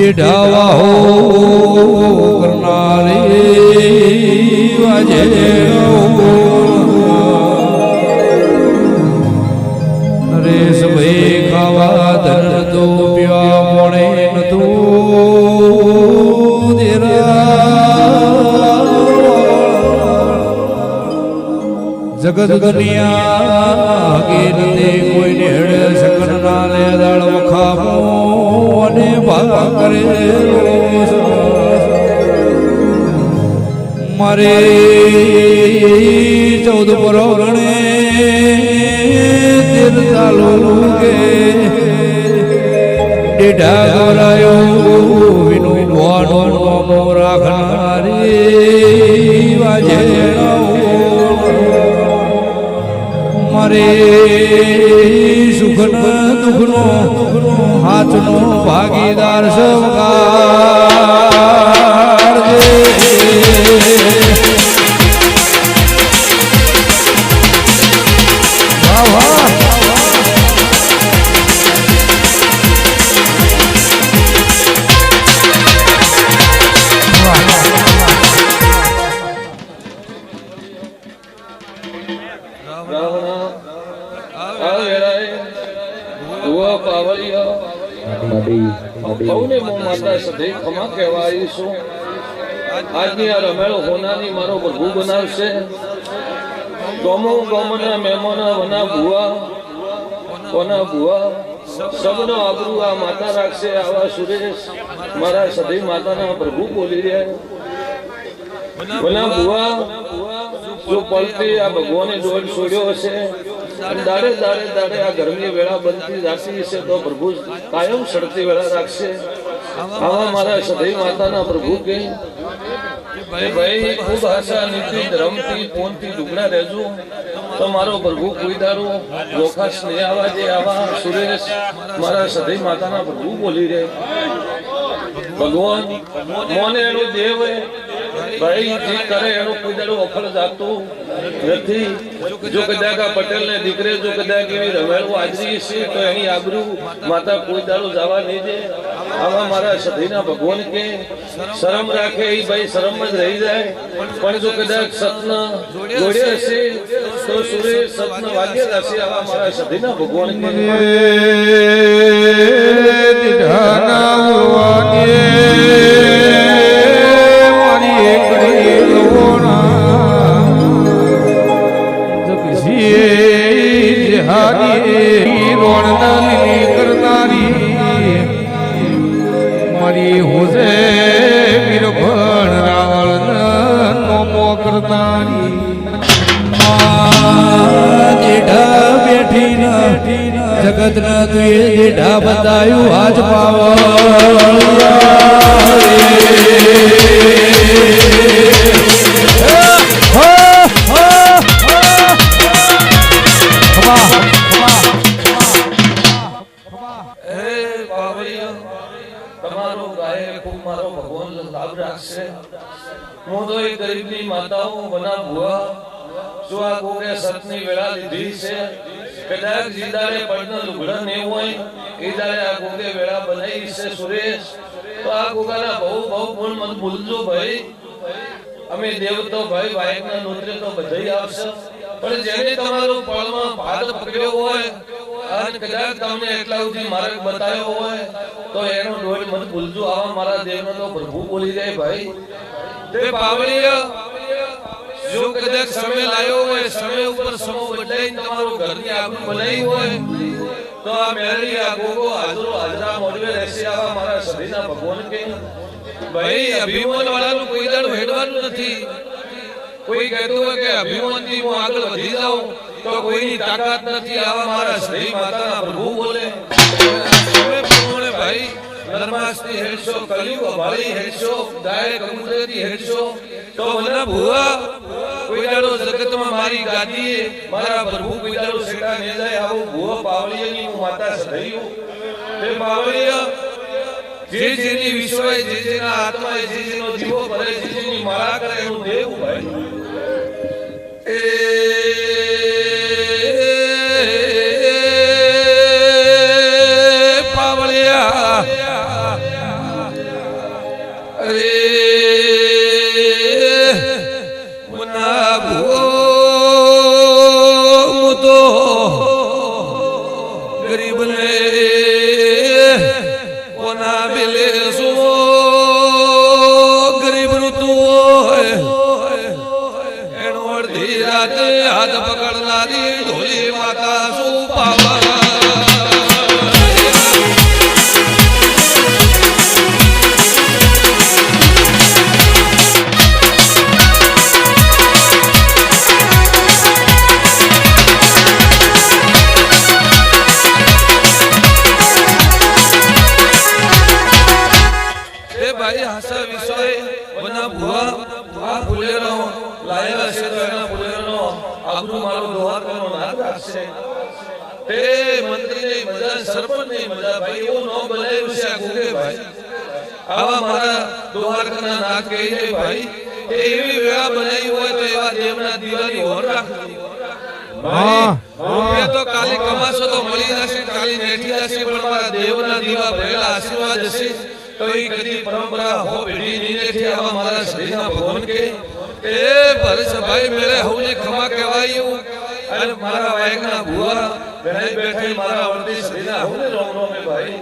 ડીઢાવા હો કરનારી વાજે નરેશ ભાઈ ખાવા ધન તો પ્યા મોણે નતું જગત દુનિયા હકીરતે કોઈને હેડે શકન ના લે દાળ વખામો અને ભા કરે. મારે ચૌદ પરો દિલ ચાલુ કે ડેઢા ગવરાયો વિનુ ભવાનો રાખનારી વાજે. મારે સુખન હાથ નો ભાગીદાર સવકાર સૌને હું માતા સદૈવ ખમા કહેવા છું. આજની આ રમેળો હોનાની મારો પ્રભુ બનાવશે. ગોમો ગોમના મહેમાના વના ભુવા કોના ભુવા, સબનો આબરૂ આ માતા રાખશે, આવા સુરેશ મારા સદૈવ માતાના પ્રભુ બોલી રહ્યા વના ભુવા, જો પડતી આ ભગવાને જોડ છોડ્યો હશે દાડે દાડે દાડે આ ગરમી વેળા બનતી રાખી હશે તો પ્રભુ કાયમ સડતી વેળા રાખશે. આવા મારા સદૈવ માતાના પ્રભુ કે ભાઈ, ખૂબ આશા, નીતિ રમતી પોનથી ડુગડા રહેજો. તો મારો પ્રભુ કોઈ દારો ગોખા સ્નેહ આવા જે આવા સુરેશ મારા સદૈવ માતાના પ્રભુ બોલી રહે. ભગવાન, મોને એનો દેવ ભાઈ, જે કરે એનો કોઈ દારો અફળ જાતું નથી. જો કદાચ આ પટેલ ને દીકરે, જો કદાચ એવી રમેલું હાજરી છે, તો એની આબરૂ માતા કોઈ દાડો જવા નહીં દે. આવા મારા સધીના ભગવાન કે શરમ રાખે એ ભાઈ શરમ જ રહી જાય. પણ જો કદાચ સતના જોડે હશે, તો સુરેશ સતના વાગ્ય હશે આવા મારા સધીના ભગવાન કે. હું તો એ ગરીબની માતાઓ બના ભુવા જો આ કોકે સતની વેળા લીધી છે કદાચ જીદારે પડના લુગડા ને હોય, એ દાડે આ ગોગે વેળા બનાવી છે સુરેશ, તો આ ગોગાના બહુ બહુ ગુણ મત ભૂલજો ભાઈ. અમે દેવતો ભાઈ, વાયકના નોતરે તો બધાય આવશે પણ જેને તમારો પળમાં પાદ પકડ્યો હોય, અને કદાચ તમને એટલા સુધી માર્ગ બતાવ્યો હોય, તો એનો ડોળ મત ભૂલજો. આવા મારા દેવનો તો પ્રભુ બોલી જાય ભાઈ. તે પાવળીય જો કદાચ સમય લાયો હોય સમય ઉપર સમો બદલાઈને તમારું ઘરની આગળ બનાવી હોય, તો આ મેળવી આ ગોગો હાજરો હાજરા મોડવે રહેશે આવા મારા શરીરના ભગવાન કે ભાઈ અભિમાન વાળાનું કોઈ દાડું હેડવાનું નથી. કોઈ કહેતું હોય કે અભિમાનથી હું આગળ વધી જાઉં, તો કોઈની તાકાત નથી આવા મારા શ્રી માતાના પ્રભુ બોલે. નરમાસથી હેડશો કલયુગ અભાળી હેડશો ગાય કબૂતરેથી હેડશો તો મને ભુવા કોઈ દાડો જગતમાં મારી ગાદીએ, મારા પ્રભુ કોઈ દાડો સેટા ને જાય આવું, ભુવો પાવળીની હું માતા સધૈયું. તે પાવળીય, જે જેની વિશ્વાય, જે જેના આત્માએ, જે જેનો જીવો ભરે જે જેની માળા કરે એનું દેવું ભાઈ રાખશે તે મંત્રીની મજા સરપંચની મજા ભાઈ એવું ન બનાવ્યું છે આ ગુગે ભાઈ. આવા મારા દોહારના ના કહે છે ભાઈ એવી વેળા બનાવી હોય તો એવા દેવના દીવાની હોર રાખજો. રૂપિયા તો કાલે કમાશો તો મળી જશે કાલે બેઠી જશે પણ મારા દેવના દીવા ભરેલા આશીર્વાદ હશે. તો એ કદી પરંપરા હો પેઢી નીને છે આવા મારા શરીરના ભગવાન કે એ ભરતભાઈ મેળે હવને ખમા કહેવાયું અને મારા વાયકના ભુવા બેઠે બેઠે મારા વર્તી શરીરના હું રોમ રોમે ભાઈ.